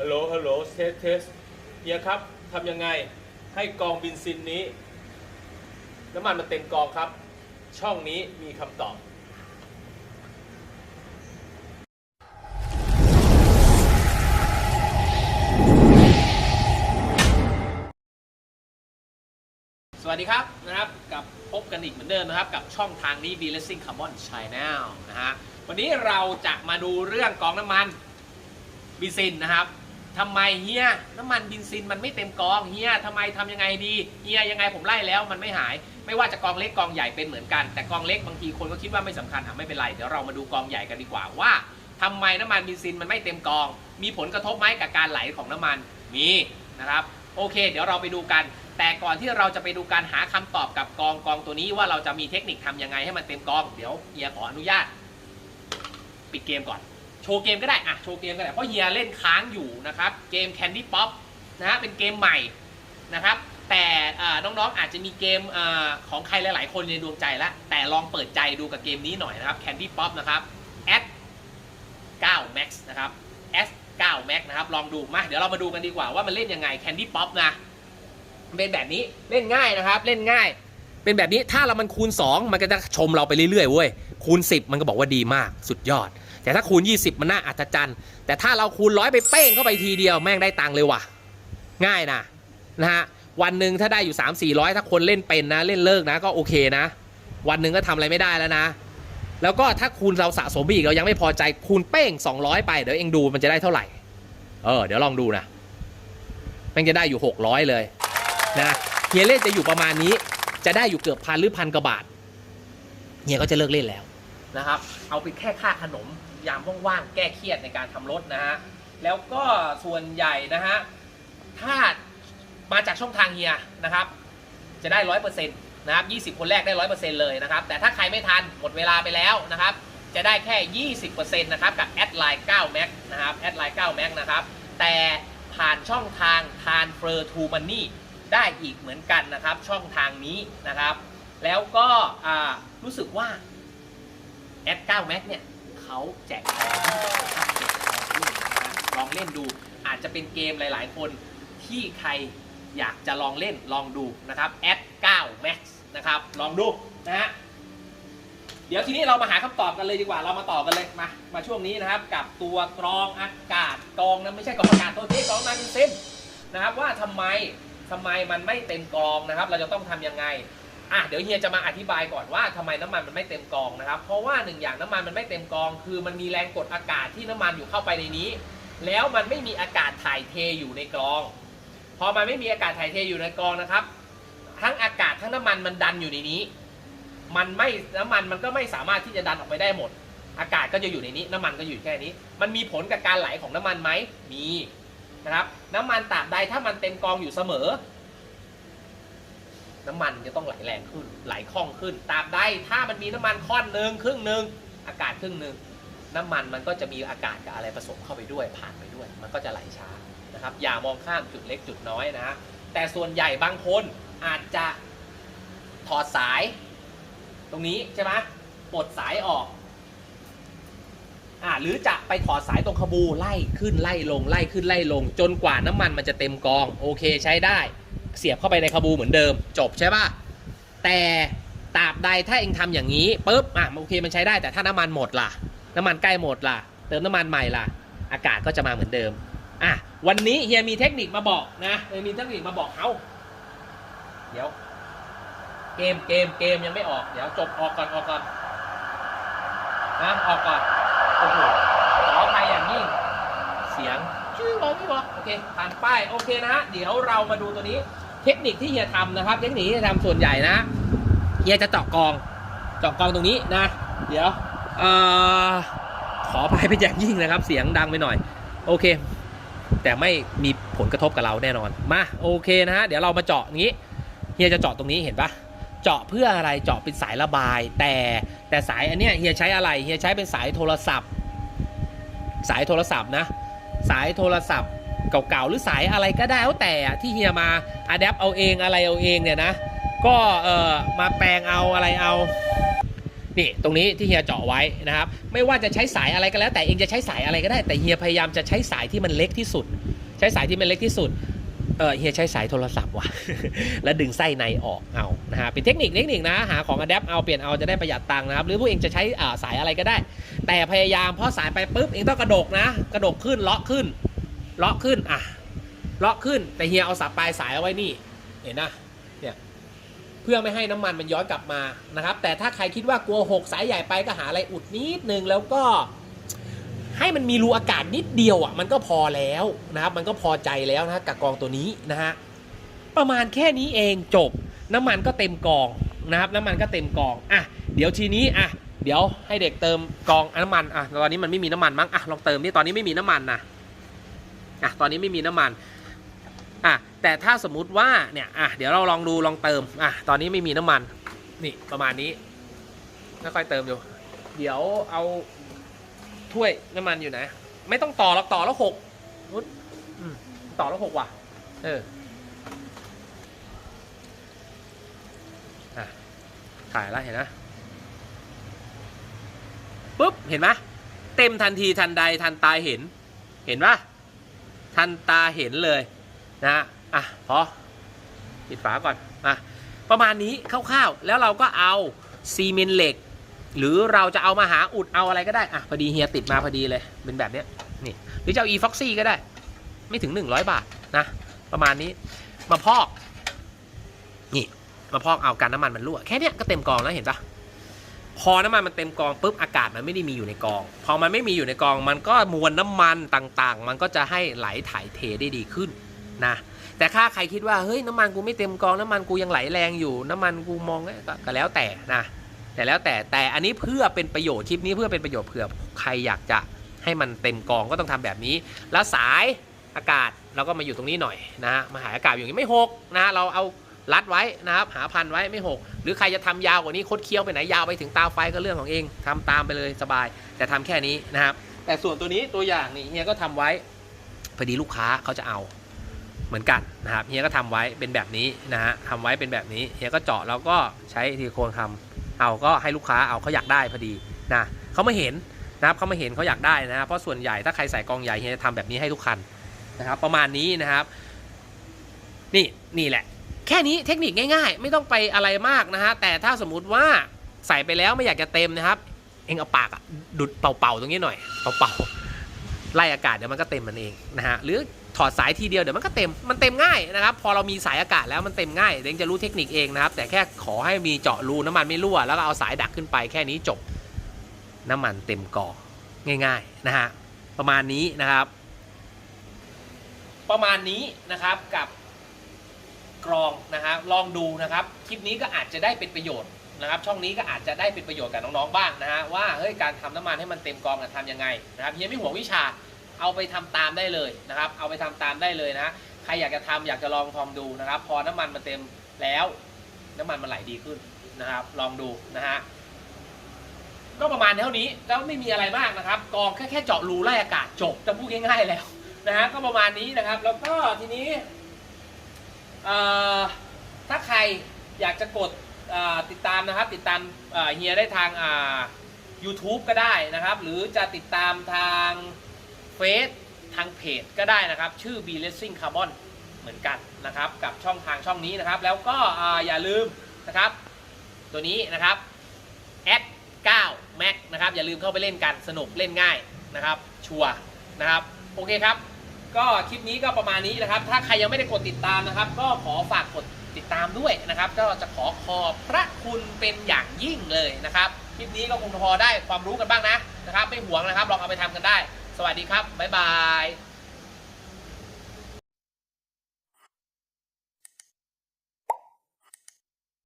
ฮัลโหล ฮัลโหล เทส เทสเฮียครับทำยังไงให้กองบินซินนี้ น้ำมันมันเต็มกองครับ ช่องนี้มีคำตอบ สวัสดีครับนะครับกับพบกันอีกเหมือนเดิมนะครับ กับช่องทางนี้ v l e s s i n g Carbon Channel นะฮะวันนี้เราจะมาดูเรื่องกองน้ำมันบินซินนะครับ ทำไมเฮียน้ำมันบินซินมันไม่เต็มกองเฮียทำไมทำยังไงดีเฮียยังไงผมไล่แล้วมันไม่หาย ไม่ว่าจะกองเล็กกองใหญ่เป็นเหมือนกัน แต่กองเล็กบางทีคนก็คิดว่าไม่สำคัญอะไม่เป็นไรเดี๋ยวเรามาดูกองใหญ่กันดีกว่าว่าทำไมน้ำมันบินซินมันไม่เต็มกอง มีผลกระทบไหมกับการไหลของน้ำมันมีนะครับโอเค เดี๋ยวเราไปดูกัน แต่ก่อนที่เราจะไปดูการหาคำตอบกับกองกองตัวนี้ว่าเราจะมีเทคนิคทำยังไงให้มันเต็มกอง เดี๋ยวเฮียขออนุญาต ปิดเกมก่อน โชว์เกมก็ได้อะโชว์เกมก็ได้เพราะเฮียเล่นค้างอยู่นะครับเกม Candy Pop นะฮะเป็นเกมใหม่นะครับแต่น้องๆอาจจะมีเกมอของใครหลายๆ คนในดวงใจแล้วแต่ลองเปิดใจดูกับเกมนี้หน่อยนะครับ Candy Pop นะครับ S 9 Max นะครับ S 9 Max นะครับลองดูมาเดี๋ยวเรามาดูกันดีกว่าว่ามันเล่นยังไง Candy Pop นะเป็นแบบนี้เล่นง่ายนะครับเล่นง่าย เป็นแบบนี้ถ้าเรามันคูณ 2 มันก็จะชมเราไปเรื่อยๆเว้ยคูณ 10 มันก็บอกว่าดีมากสุดยอด แต่ถ้าคูณ 20 มันน่าอัศจรรย์ แต่ถ้าเราคูณร้อยไปเป้งเข้าไปทีเดียวแม่งได้ตังค์เลยว่ะ ง่ายนะนะฮะวันหนึ่งถ้าได้อยู่ 3 4 0 0 ถ้าคนเล่นเป็นนะเล่นเลิกนะก็โอเคนะ วันหนึ่งก็ทำอะไรไม่ได้แล้วนะ แล้วก็ถ้าคูณเราสะสมไปอีกเรายังไม่พอใจคูณเป้ง 200 ไปเดี๋ยวเองดูมันจะได้เท่าไหร่เออเดี๋ยวลองดูนะแม่งจะได้อยู่ 600 เลยนะเฮียเล่นจะอยู่ประมาณนี้ จะได้อยู่เกือบพันหรือพันกว่าบาทเฮียก็จะเลิกเล่นแล้วนะครับ เอาไปแค่ค่าขนมยามว่างๆแก้เครียดในการทำรถนะฮะแล้วก็ส่วนใหญ่นะฮะถ้ามาจากช่องทางเฮียนะครับ จะได้ร้อยเปอร์เซ็นต์นะครับยี่สิบคนแรกได้ร้อยเปอร์เซ็นต์เลยนะครับ แต่ถ้าใครไม่ทันหมดเวลาไปแล้วนะครับ จะได้แค่ยี่สิบเปอร์เซ็นต์นะครับกับแอดไลน์9 Max นะครับแอดไลน์9 Max นะครับแต่ผ่านช่องทาง Transfer to Money ได้อีกเหมือนกันนะครับ ช่องทางนี้นะครับ แล้วก็รู้สึกว่าแอด9 Max เนี่ยเขาแจกของลองเล่นดูอาจจะเป็นเกมหลาย ๆ คนที่ใครอยากจะลองเล่นลองดูนะครับแอด9 Max นะครับ ลองดูนะฮะเดี๋ยวทีนี้เรามาหาคำตอบกันเลยดีกว่าเรามาต่อกันเลยมามาช่วงนี้นะครับ กับตัวกรองอากาศกรองนะไม่ใช่กรองอากาศตัวที่กรองน้ำมันเส้นนะครับว่าทำไม ทำไมมันไม่เต็มกรองนะครับ เราจะต้องทำยังไงอะเดี๋ยวเฮียจะมาอธิบายก่อนว่าทำไมน้ำมันมันไม่เต็มกรองนะครับ เพราะว่าหนึ่งอย่างน้ำมันมันไม่เต็มกรอง คือมันมีแรงกดอากาศที่น้ำมันอยู่เข้าไปในนี้ แล้วมันไม่มีอากาศถ่ายเทอยู่ในกรอง พอมันไม่มีอากาศถ่ายเทอยู่ในกรองนะครับ ทั้งอากาศทั้งน้ำมันมันดันอยู่ในนี้ มันไม่น้ำมันมันก็ไม่สามารถที่จะดันออกไปได้หมด อากาศก็จะอยู่ในนี้ น้ำมันก็อยู่แค่นี้ มันมีผลกับการไหลของน้ำมันไหมมี นะครับน้ำมันตราบใดถ้ามันเต็มกองอยู่เสมอ น้ำมันจะต้องไหลแรงขึ้นไหลคล่องขึ้นตราบใดถ้ามันมีน้ำมันค่อนหนึ่งครึ่งหนึ่งอากาศครึ่งหนึ่งน้ำมันมันก็จะมีอากาศกับอะไรผสมเข้าไปด้วยผ่านไปด้วย มันก็จะไหลช้านะครับอย่ามองข้ามจุดเล็กจุดน้อยนะฮะแต่ส่วนใหญ่บางคนอาจจะถอดสาย ตรงนี้ใช่ไหมปลดสายออก อ่าหรือจะไปถอดสายตรงขบูไล่ขึ้นไล่ลงไล่ขึ้นไล่ลง จนกว่าน้ำมันมันจะเต็มกอง โอเคใช้ได้ เสียบเข้าไปในขบูเหมือนเดิม จบใช่ปะแต่ตราบใดถ้าเองทำอย่างนี้ปุ๊บอะโอเคมันใช้ได้แต่ถ้าน้ำมันหมดล่ะ น้ำมันใกล้หมดล่ะ เติมน้ำมันใหม่ล่ะ อากาศก็จะมาเหมือนเดิมอะวันนี้เฮียมีเทคนิคมาบอกนะเฮียมีเทคนิคมาบอกเอาเดี๋ยว เกมเกมเกมยังไม่ออก เดี๋ยวจบออกก่อนออกก่อนนะออกก่อน โอ้โหขออภัยอย่างยิ่ง เสียงชื่อบอกไม่บอกโอเคผ่านป้ายโอเคนะฮะเดี๋ยวเรามาดูตัวนี้เทคนิคที่เฮียทำนะครับเทคนิคที่เฮียทำส่วนใหญ่นะเฮียจะเจาะกองเจาะกองตรงนี้นะ เดี๋ยวเอ่อขออภัยเป็นอย่างยิ่งนะครับ เสียงดังไปหน่อย โอเค แต่ไม่มีผลกระทบกับเราแน่นอนมาโอเคนะฮะเดี๋ยวเรามาเจาะอย่างนี้เฮียจะเจาะตรงนี้เห็นปะ เจาะเพื่ออะไรเจาะเป็นสายระบาย แต่แต่สายอันเนี้ยเฮียใช้อะไรเฮียใช้เป็นสายโทรศัพท์ สายโทรศัพท์นะ สายโทรศัพท์เก่าๆหรือสายอะไรก็ได้แล้วแต่อะที่เฮียมาอัดแอปเอาเองอะไรเอาเองเนี่ยนะ ก็เออมาแปลงเอาอะไรเอานี่ตรงนี้ที่เฮียเจาะไว้นะครับ ไม่ว่าจะใช้สายอะไรก็แล้ว แต่เองจะใช้สายอะไรก็ได้แต่เฮียพยายามจะใช้สายที่มันเล็กที่สุด ใช้สายที่มันเล็กที่สุด เออเฮียใช้สายโทรศัพท์ว่ะ แล้วดึงไส้ในออกเอานะฮะเป็นเทคนิคเทคนิคนะหาของอะแดปเอาเปลี่ยนเอาจะได้ประหยัดตังค์นะครับ หรือพวกเองจะใช้สายอะไรก็ได้ แต่พยายามพอสายไปปุ๊บเองต้องกระดกนะ กระดกขึ้นเลาะขึ้นเลาะขึ้นอะเลาะขึ้นแต่เฮียเอาสับปลายสายเอาไว้นี่ เห็นนะเนี่ยเพื่อไม่ให้น้ำมันมันย้อนกลับมานะครับ แต่ถ้าใครคิดว่ากลัวหกสายใหญ่ไปก็หาอะไรอุดนิดนึงแล้วก็ ให้มันมีรูอากาศนิดเดียวอะมันก็พอแล้วนะครับ มันก็พอใจแล้วนะกับกองตัวนี้นะฮะประมาณแค่นี้เองจบ น้ำมันก็เต็มกองนะครับ น้ำมันก็เต็มกองอะเดี๋ยวทีนี้อะเดี๋ยวให้เด็กเติมกองน้ำมันอะตอนนี้มันไม่มีน้ำมันมั้งอะลองเติมนี่ตอนนี้ไม่มีน้ำมันนะอะตอนนี้ไม่มีน้ำมันอะแต่ถ้าสมมุติว่าเนี่ยอะเดี๋ยวเราลองดูลองเติมอะตอนนี้ไม่มีน้ำมันนี่ประมาณนี้ค่อยๆเติมดูเดี๋ยวเอา ถ้วยน้ำมันอยู่ไหนไม่ต้องต่อหรอกต่อแล้วหกนุ๊ดอืมต่อแล้วหกว่ะ เอออะถ่ายแล้วเห็นนะปุ๊บ เห็นไหมเต็มทันทีทันใดทันตาเห็น เห็นปะทันตาเห็นเลยนะฮะอะพอปิดฝาก่อนอะประมาณนี้คร่าวๆ แล้วเราก็เอาซีเมนต์เหล็ก หรือเราจะเอามาหาอุดเอาอะไรก็ได้ อะ พอดีเฮียติดมาพอดีเลย เป็นแบบเนี้ยนี่หรือจะเอา e foxy ก็ได้ ไม่ถึง 100 บาทนะ ประมาณนี้มาพอก นี่ มาพอกเอากันน้ำมันมันรั่ว แค่เนี้ยก็เต็มกองแล้วเห็นปะพอน้ำมันมันเต็มกองปุ๊บอากาศมันไม่ได้มีอยู่ในกอง พอมันไม่มีอยู่ในกอง มันก็มวลน้ำมันต่างๆ มันก็จะให้ไหลถ่ายเทได้ดีขึ้นนะแต่ถ้าใครคิดว่าเฮ้ยน้ำมันกูไม่เต็มกองน้ำมันกูยังไหลแรงอยู่ น้ำมันกูมองก็แล้วแต่นะ แต่แล้วแต่แต่อันนี้เพื่อเป็นประโยชน์คลิปนี้เพื่อเป็นประโยชน์เผื่อใครอยากจะให้มันเต็มกองก็ต้องทำแบบนี้ แล้วสายอากาศเราก็มาอยู่ตรงนี้หน่อยนะฮะมาหายอากาศอยู่างนี้ไม่หกนะฮะเราเอารัดไว้นะครับหาพันไว้ไม่หกหรือใครจะทำยาวกว่านี้คดเคี้ยวไปไหนยาวไปถึงตาไฟก็เรื่องของเองทำตามไปเลยสบาย แต่ทำแค่นี้นะครับ แต่ส่วนตัวนี้ตัวอย่างนี่เฮียก็ทำไว้พอดีลูกค้าเขาจะเอาเหมือนกันนะครับเฮียก็ทำไว้เป็นแบบนี้นะฮะทำไว้เป็นแบบนี้เฮียก็เจาะแล้วก็ใช้ทีโคนทำ เอาก็ให้ลูกค้าเอาเขาอยากได้พอดีนะเขาไมาเห็นนะครับเขาไมาเห็นเขาอยากได้นะครับเพราะส่วนใหญ่ถ้าใครใส่กองใหญ่เฮียจะทำแบบนี้ให้ทุกคันนะครับประมาณนี้นะครับ นี่นี่แหละ แค่นี้เทคนิคง่าย ๆ ไม่ต้องไปอะไรมากนะฮะแต่ถ้าสมมุติว่าใส่ไปแล้วไม่อยากจะเต็มนะครับ เองเอาปากอะดุดเป่าๆตรงนี้หน่อยเป่าๆไล่อากาศเดี๋ยวมันก็เต็มมันเองนะฮะหรือ ถอดสายทีเดียวเดี๋ยวมันก็เต็มมันเต็มง่ายนะครับพอเรามีสายอากาศแล้วมันเต็มง่ายเดี๋ยวเองจะรู้เทคนิคเองนะครับแต่แค่ขอให้มีเจาะรูน้ำมันไม่รั่วแล้วก็เอาสายดักขึ้นไปแค่นี้จบน้ำมันเต็มกอง่าย ๆ นะฮะประมาณนี้นะครับ ประมาณนี้นะครับกับกรองนะครับลองดูนะครับ คลิปนี้ก็อาจจะได้เป็นประโยชน์นะครับ ช่องนี้ก็อาจจะได้เป็นประโยชน์กับน้องๆบ้างนะฮะว่าเฮ้ยการทำน้ำมันให้มันเต็มกองกันทำยังไงนะครับเฮียไม่ห่วงวิชา เอาไปทำตามได้เลยนะครับ เอาไปทำตามได้เลยนะ ใครอยากจะทำอยากจะลองทำดูนะครับ พอน้ำมันมันเต็มแล้ว น้ำมันมันไหลดีขึ้นนะครับ ลองดูนะฮะก็ประมาณเท่านี้แล้วไม่มีอะไรมากนะครับ กองแค่แค่เจาะรูไล่อากาศจบจะพูดง่ายๆแล้วนะฮะก็ประมาณนี้นะครับ แล้วก็ทีนี้ถ้าใครอยากจะกดติดตามนะครับ ติดตามเฮียได้ทาง YouTube ก็ได้นะครับ หรือจะติดตามทาง เฟซทางเพจก็ได้นะครับ ชื่อ B Racing Carbon เหมือนกันนะครับ กับช่องทางช่องนี้นะครับ แล้วก็อย่าลืมนะครับ ตัวนี้นะครับแอด9 Max นะครับ อย่าลืมเข้าไปเล่นกันสนุกเล่นง่ายนะครับ ชัวนะครับ โอเคครับ ก็คลิปนี้ก็ประมาณนี้นะครับ ถ้าใครยังไม่ได้กดติดตามนะครับ ก็ขอฝากกดติดตามด้วยนะครับ ก็จะขอขอบพระคุณเป็นอย่างยิ่งเลยนะครับ คลิปนี้ก็คงพอได้ความรู้กันบ้างนะนะครับ ไม่หวงนะครับ ลองเอาไปทำกันได้ สวัสดีครับ บ๊ายบาย